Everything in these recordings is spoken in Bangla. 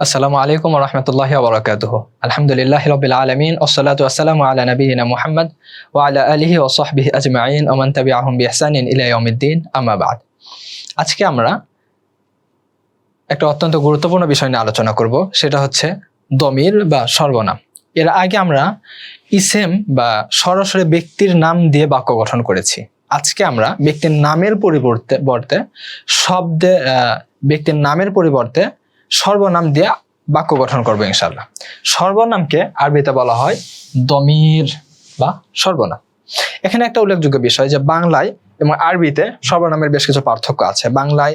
আসসালামু আলাইকুম রহমতুল্লাহ বরকাতুহ আলহামদুলিল্লাহ রবিল আলমিন ওসলাত আসসালামু আলা নবীনা মুহাম্মদ ওয়া আলা আলিহি ও সাহবিহি আজমাইন ওমান তাবি আহম বিহসানিন ইলাইয়মিদ্দিন আমাবাদ আজকে আমরা একটা অত্যন্ত গুরুত্বপূর্ণ বিষয় নিয়ে আলোচনা করব, সেটা হচ্ছে দমির বা সর্বনাম। এর আগে আমরা ইসেম বা সরাসরি ব্যক্তির নাম দিয়ে বাক্য গঠন করেছি। আজকে আমরা ব্যক্তির নামের পরিবর্তে, বর্তে, শব্দে ব্যক্তির নামের পরিবর্তে সর্বনাম দিয়ে বাক্য গঠন করব ইনশাল্লাহ সর্বনামকে আরবিতে বলা হয় দমির বা সর্বনাম। এখানে একটা উল্লেখযোগ্য বিষয় যে বাংলায় এবং আরবিতে সর্বনামের বেশ কিছু পার্থক্য আছে। বাংলায়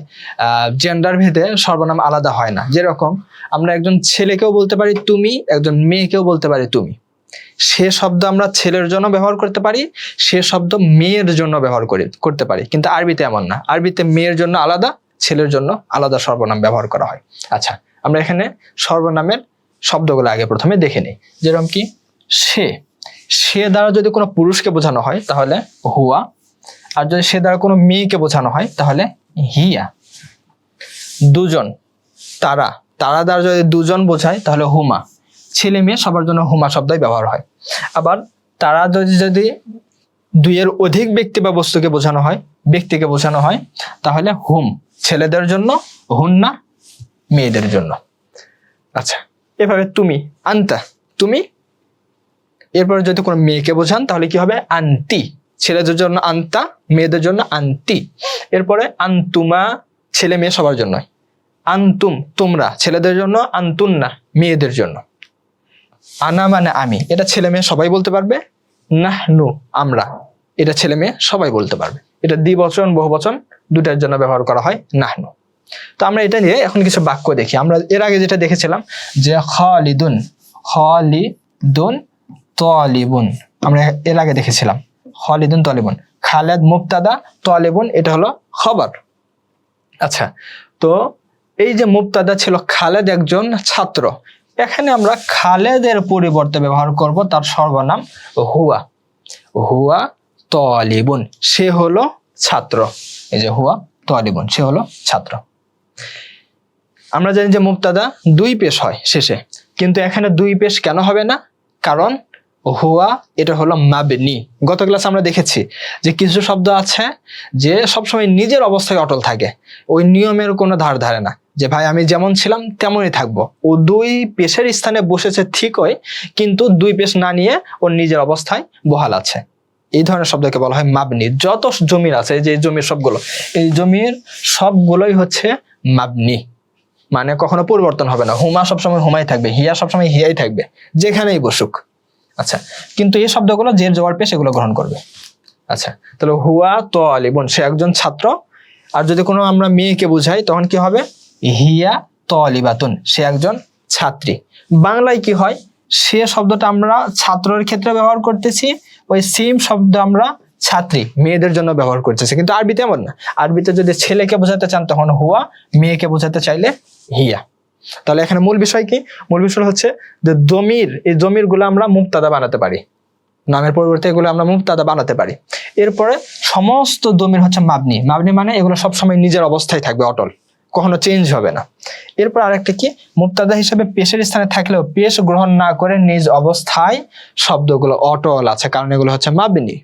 জেন্ডার ভেদে সর্বনাম আলাদা হয় না। যেরকম আমরা একজন ছেলেকেও বলতে পারি তুমি, একজন মেয়েকেও বলতে পারি তুমি। সে শব্দ আমরা ছেলের জন্য ব্যবহার করতে পারি, সে শব্দ মেয়ের জন্য ব্যবহার করি, করতে পারি। কিন্তু আরবিতে এমন না। আরবিতে মেয়ের জন্য আলাদা ছেলের জন্য আলাদা সর্বনাম ব্যবহার করা হয়। আচ্ছা আমরা এখানে সর্বনামের শব্দগুলো আগে প্রথমে দেখে নিই। যেরকম কি, সে। সে দ্বারা যদি কোনো পুরুষকে বোঝানো হয়, তাহলে হুয়া। আর যদি সে দ্বারা কোনো মেয়েকে বোঝানো হয়, তাহলে হিয়া। দুজন, তারা। তারা দ্বারা যদি দুজন বোঝায়, তাহলে হুমা। ছেলে মেয়ে সবার জন্য হুমা শব্দই ব্যবহার হয়। আবার তারা যদি যদি দুইয়ের অধিক ব্যক্তি বা বস্তুকে বোঝানো হয়, ব্যক্তিকে বোঝানো হয়, তাহলে হুম। ছেলেদের জন্য, হুন্না মেয়েদের জন্য। আচ্ছা এভাবে তুমি, আন্তা, তুমি, এরপর যদি কোনো মেয়েকে বোঝান, তাহলে কি হবে? আন্টি ছেলেদের জন্য আন্তা, মেয়েদের জন্য আন্টি এরপরে, আন্তুমা, ছেলে মেয়ে সবার জন্য। আন্তুম, তোমরা, ছেলেদের জন্য, আন্তুন্না, মেয়েদের জন্য। আনা মানে আমি। এটা ছেলে মেয়ে সবাই বলতে পারবে। নাহনু, আমরা। এটা ছেলে মেয়ে সবাই বলতে পারবে। এটা দ্বিবচন, বহুবচন দুটার জন্য ব্যবহার করা হয় নাহনু। তো আমরা এটা নিয়ে এখন কিছু বাক্য দেখি। আমরা এর আগে যেটা দেখেছিলাম যে খালিদুন খালিদুন তলিবুন। আমরা এর আগে দেখেছিলাম। খালিদুন তলিবুন। খালেদ মুক্তাদা তলিবুন, এটা হলো খবর। আচ্ছা তো এই যে মুক্তাদা ছিল খালেদ একজন ছাত্র। এখানে আমরা খালেদের পরিবর্তে ব্যবহার করব, তার সর্বনাম হুয়া। হুয়া তলিবুন। সে হলো ছাত্র। এই যে হুয়া তলিবুন সে হলো ছাত্র। আমরা জানি যে মুক্তাদা দুই পেশ হয় শেষে। কিন্তু এখানে দুই পেশ কেন হবে না? কারণ হুয়া এটা হলো মাবনি। গত ক্লাস আমরা দেখেছি যে কিছু শব্দ আছে যে সবসময় নিজের অবস্থায় অটল থাকে। ওই নিয়মের কোনো ধার ধারে না। যে ভাই, আমি যেমন ছিলাম, তেমনই থাকব। ও দুই পেশের স্থানে বসেছে ঠিকই, কিন্তু দুই পেশ না নিয়ে ওর নিজের অবস্থায় বহাল আছে। এই ধরনের শব্দকে বলা হয় মাবনি। যত জমির আছে, যে জমির সবগুলো, এই জমির সবগুলোই হচ্ছে মাবনি। মানে কখনো পরিবর্তন হবে না। হুমা সবসময় হুমাই থাকবে, হিয়া সবসময় হিয়াই থাকবে, যেখানেই বসুক। আচ্ছা কিন্তু এই শব্দগুলো যে জোয়ার পেয়ে সেগুলো গ্রহণ করবে। আচ্ছা তাহলে হুয়া তো আলিবন সে একজন ছাত্র। আর যদি কোনো আমরা মেয়েকে বুঝাই, তখন কি হবে? হিয়া তলিবাতুন, সে একজন ছাত্রী। বাংলায় কি হয়? সে শব্দটা আমরা ছাত্রের ক্ষেত্রে ব্যবহার করতেছি, ওই সেম শব্দ আমরা ছাত্রী, মেয়েদের জন্য ব্যবহার করতেছি। কিন্তু আরবিতে এমন না। আরবিতে যদি ছেলেকে বোঝাতে চান তখন হুয়া, মেয়েকে বোঝাতে চাইলে হিয়া। তাহলে এখানে মূল বিষয় কি? মূল বিষয় হচ্ছে যে জমির, এই জমিরগুলো আমরা মুক্তাদা বানাতে পারি। নামের পরিবর্তে এগুলো আমরা মুক্তাদা বানাতে পারি। এরপরে সমস্ত দমির হচ্ছে মাবনি। মাবনি মানে এগুলো সবসময় নিজের অবস্থায় থাকবে, অটল। কখনো চেঞ্জ হবে না। এরপর আরেকটা কি? মুক্তাদা হিসেবে পেশের স্থানে থাকলেও পেশ গ্রহণ না করে নিজ অবস্থায় শব্দগুলো অটল আছে, কারণ এগুলো হচ্ছে মাবিনী।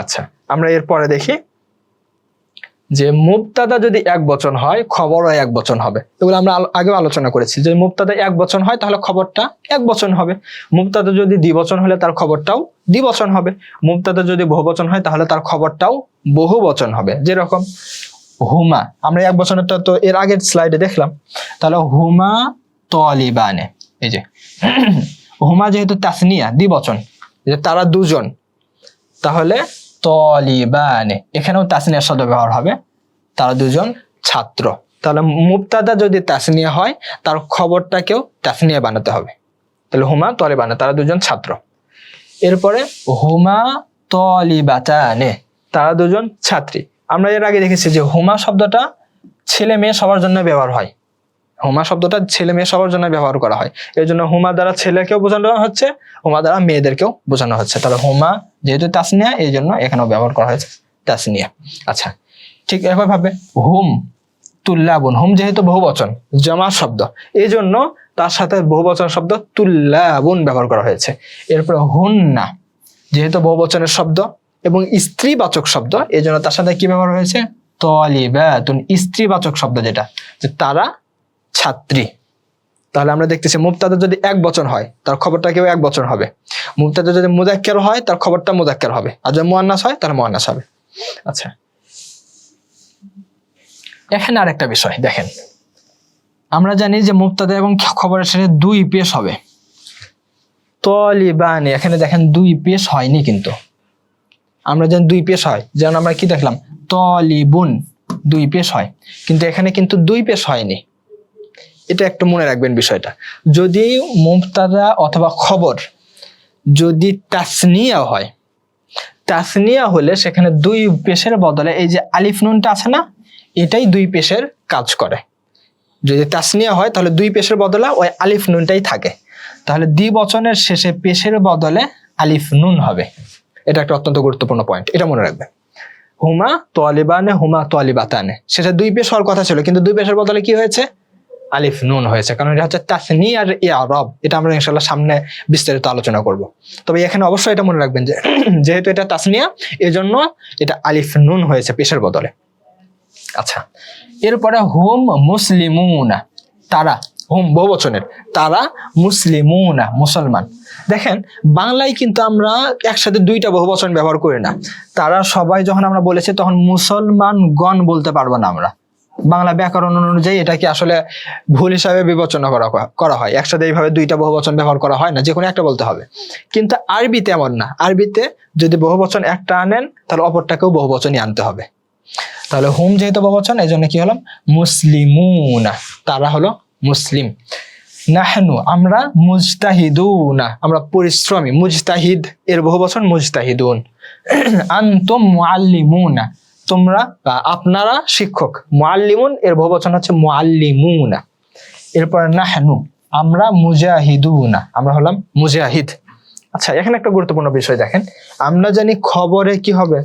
আচ্ছা আমরা এরপরে দেখি যে মুক্তাদা যদি এক বচন হয়, খবরও এক বচন হবে। এগুলো আমরা আগেও আলোচনা করেছি। যদি মুক্তাদা এক বচন হয়, তাহলে খবরটা এক বচন হবে। মুক্তাদা যদি দ্বিবচন হলে তার খবরটাও দ্বিবচন হবে। মুক্তাদা যদি বহুবচন হয়, তাহলে তার খবরটাও বহু বচন হবে। যেরকম হুমা। আমরা এক বচনেরটা তো এর আগের স্লাইডে দেখলাম। তাহলে হুমা তলিবানে, এই যে। হুমা যেহেতু তাসনিয়া, দ্বিবচন যে তারা দুজন। তাহলে তলিবানে, এখানেও তাসনিয়া শব্দ ব্যবহার হবে। তারা দুজন ছাত্র। তাহলে মুক্তাদা যদি তাসনিয়া হয়, তার খবরটাকেও তাসনিয়া বানাতে হবে। তাহলে হুমা তলিবানে, তারা দুজন ছাত্র। এরপরে হুমা তলিবাতানে, তারা দুজন ছাত্রী। আমরা এর আগে দেখেছি যে হুমা শব্দটা ছেলে মেয়ে সবার জন্য ব্যবহার হয়। হুমা শব্দটা ছেলে মেয়ে সবার জন্য ব্যবহার করা হয়। এই জন্য হুমা দ্বারা ছেলেকেও বোঝানো হচ্ছে, হুমা দ্বারা মেয়েদেরকেও বোঝানো হচ্ছে। তাহলে হুমা যেহেতু তাসনিয়া, এই জন্য এখানেও ব্যবহার করা হয়েছে তাসনিয়া। আচ্ছা ঠিক একইভাবে হুম, তুল্লাবুন। হুম যেহেতু বহুবচন, জমা শব্দ। এই জন্য তার সাথে বহুবচন শব্দ তুল্লাবুন ব্যবহার করা হয়েছে। এরপরে হুন্না, যেহেতু বহুবচনের শব্দ এবং স্ত্রীবাচক শব্দ এই জন্য তার সাথে কি ব্যবহার হয়েছে? তলিবাতুন, স্ত্রীবাচক শব্দ যেটা, যে তারা ছাত্রী। তাহলে আমরা দেখতেছি মুক্তাদা যদি এক বচন হয়, তার খবরটা কেউ এক বচন হবে। মুক্তাদা যদি মুদাক্কের হয়, তার খবরটা মুদাক্কের হবে। আর যদি মোয়ান্নাস হয় তাহলে মোয়ান্নাস হবে। আচ্ছা। এখানে আরেকটা বিষয়, দেখেন। আমরা জানি যে মুক্তাদা এবং খবরের শেষে দুই পেশ হবে। তলিবানি, এখানে দেখেন দুই পেশ হয়নি কিন্তু। আমরা যেন দুই পেশ হয়। যেমন আমরা কি দেখলাম? তলিবুন, দুই পেশ হয়। কিন্তু এখানে কিন্তু দুই পেশ হয়নি। এটা একটু মনে রাখবেন বিষয়টা। যদি মুক্তাদা অথবা খবর যদি তাসনিয়া হয়, তাসনিয়া হলে সেখানে দুই পেশের বদলে এই যে আলিফ নুনটা আছে না, এটাই দুই পেশের কাজ করে। যদি তাসনিয়া হয়, তাহলে দুই পেশের বদলে ওই আলিফ নুনটাই থাকে। তাহলে দ্বিবচনের শেষে পেশের বদলে আলিফ নুন হবে। এটা একটা অত্যন্ত গুরুত্বপূর্ণ পয়েন্ট এটা মনে রাখবেন হুমা তোয়ালিবানে, হুমা তোয়ালিবাতানে। সেটা দুই পেশ হওয়ার কথা ছিল, কিন্তু দুই পেশের বদলে কি হয়েছে? আলিফ নুন হয়েছে, কারণ এটা হচ্ছে তাসনি আর ইয়ারব, এটা আমরা ইনশাল্লাহ সামনে বিস্তারিত আলোচনা করব। তবে এখানে অবশ্যই এটা মনে রাখবেন যে, যেহেতু এটা তাসনিয়া, এজন্য এটা আলিফ নুন হয়েছে পেশের বদলে। আচ্ছা এরপরে হুম মুসলিমুনা, তারা হুম বহুবচনের। তারা মুসলিমুনা, মুসলমান। দেখেন, বাংলায় কিন্তু আমরা একসাথে দুইটা বহুবচন ব্যবহার করি না। তারা সবাই যখন আমরা বলেছি, তখন মুসলমান গণ বলতে পারব না আমরা। বাংলা ব্যাকরণ অনুযায়ী এটাকে আসলে ভুল হিসাবে বিবেচনা করা করা হয়। একসাথে এইভাবে দুইটা বহুবচন ব্যবহার করা হয় না, যে কোনো একটা বলতে হবে। কিন্তু আরবিতে এমন না। আরবিতে যদি বহুবচন একটা আনেন, তাহলে অপরটাকেও বহুবচনই আনতে হবে। তাহলে হুম যেহেতু বহুবচন এই জন্য কি হলাম? মুসলিমুনা। তারা হলো মুসলিম। নাহনু, আমরা মুজতাহিদুনা। আমরা পরিশ্রমী, মুজতাহিদ, এর বহুবচন মুজতাহিদুন। আনতুম মুআল্লিমুনা। তোমরা আপনারা শিক্ষক। মুআল্লিমুন, এর বহু বহুবচন হচ্ছে মুআল্লিমুনা। এরপর নাহনু, আমরা মুজাহিদুনা। আমরা হলাম মুজাহিদ। আচ্ছা এখানে একটা গুরুত্বপূর্ণ বিষয় দেখেন। আমরা জানি খবরে কি হবে?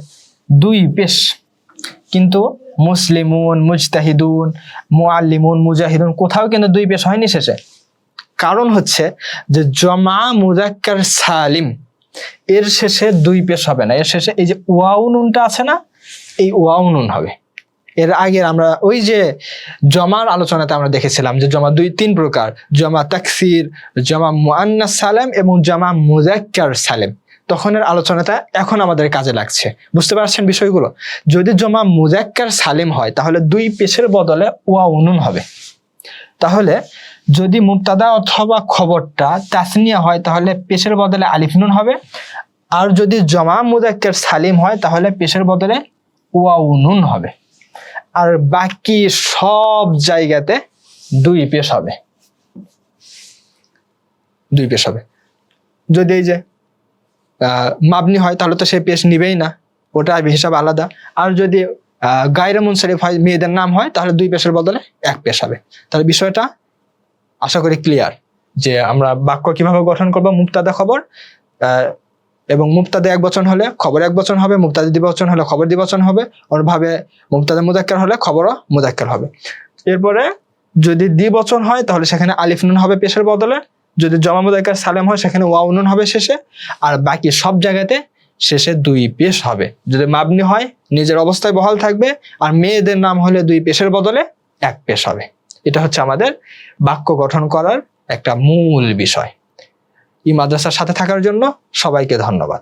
দুই পেশ। কিন্তু মুসলিমুন, মুজতাহিদুন, মুআল্লিমুন, মুজাহিদুন, কোথাও কিন্তু দুই পেশ হয়নি শেষে। কারণ হচ্ছে যে জমা মুজাক্কার সালিম, এর শেষে দুই পেশ হবে না। এর শেষে এই যে ওয়াও নুনটা আছে না, এই ওয়াও নুন হবে। এর আগে আমরা ওই যে জমার আলোচনাতে আমরা দেখেছিলাম যে জমা দুই, তিন প্রকার, জমা তাকসির, জমা মুআন্নাস সালেম এবং জমা মুজাক্কার সালেম। তখনের আলোচনাটা এখন আমাদের কাজে লাগছে। বুঝতে পারছেন বিষয়গুলো? যদি জমা মুজাক্কার সালেম হয়, তাহলে দুই পেশের বদলে ওয়া উনুন হবে। তাহলে যদি মুক্তাদা অথবা খবরটা তাসনিয়া হয়, তাহলে পেশের বদলে আলিফ নুন হবে। আর যদি জমা মুজাক্কার সালিম হয়, তাহলে পেশের বদলে ওয়াউ নুন হবে। আর বাকি সব জায়গাতে দুই পেশ হবে। দুই পেশ হবে। যদি এই যে মাবনি হয় তাহলে তো সে পেশ নিবেই না। ওটা হিসাব আলাদা। আর যদি গায়রে মুনসারিফ হয়, মেয়েদের নাম হয়, তাহলে দুই পেশের বদলে এক পেশ হবে। তাহলে বিষয়টা আশা করি ক্লিয়ার যে আমরা বাক্য কীভাবে গঠন করব, মুক্তাদা খবর এবং মুক্তাদা এক বচন হলে খবর এক বচন হবে, মুক্তাদা দ্বিবচন হলে খবর দ্বিবচন হবে ওরভাবে মুক্তাদা মুদাক্কার হলে খবরও মুদাক্কার হবে। এরপরে যদি দ্বিবচন হয়, তাহলে সেখানে আলিফ নুন হবে পেশের বদলে যদি জমা মুদাক্কার সালেম হয়, সেখানে ওয়া উনুন হবে শেষে, আর বাকি সব জায়গাতে শেষে দুই পেশ হবে। যদি মাবনি হয়, নিজের অবস্থায় বহাল থাকবে, আর মেয়েদের নাম হলে দুই পেশের বদলে এক পেশ হবে। এটা হচ্ছে আমাদের বাক্য গঠন করার একটা মূল বিষয়। এই মাদ্রাসার সাথে থাকার জন্য সবাইকে ধন্যবাদ।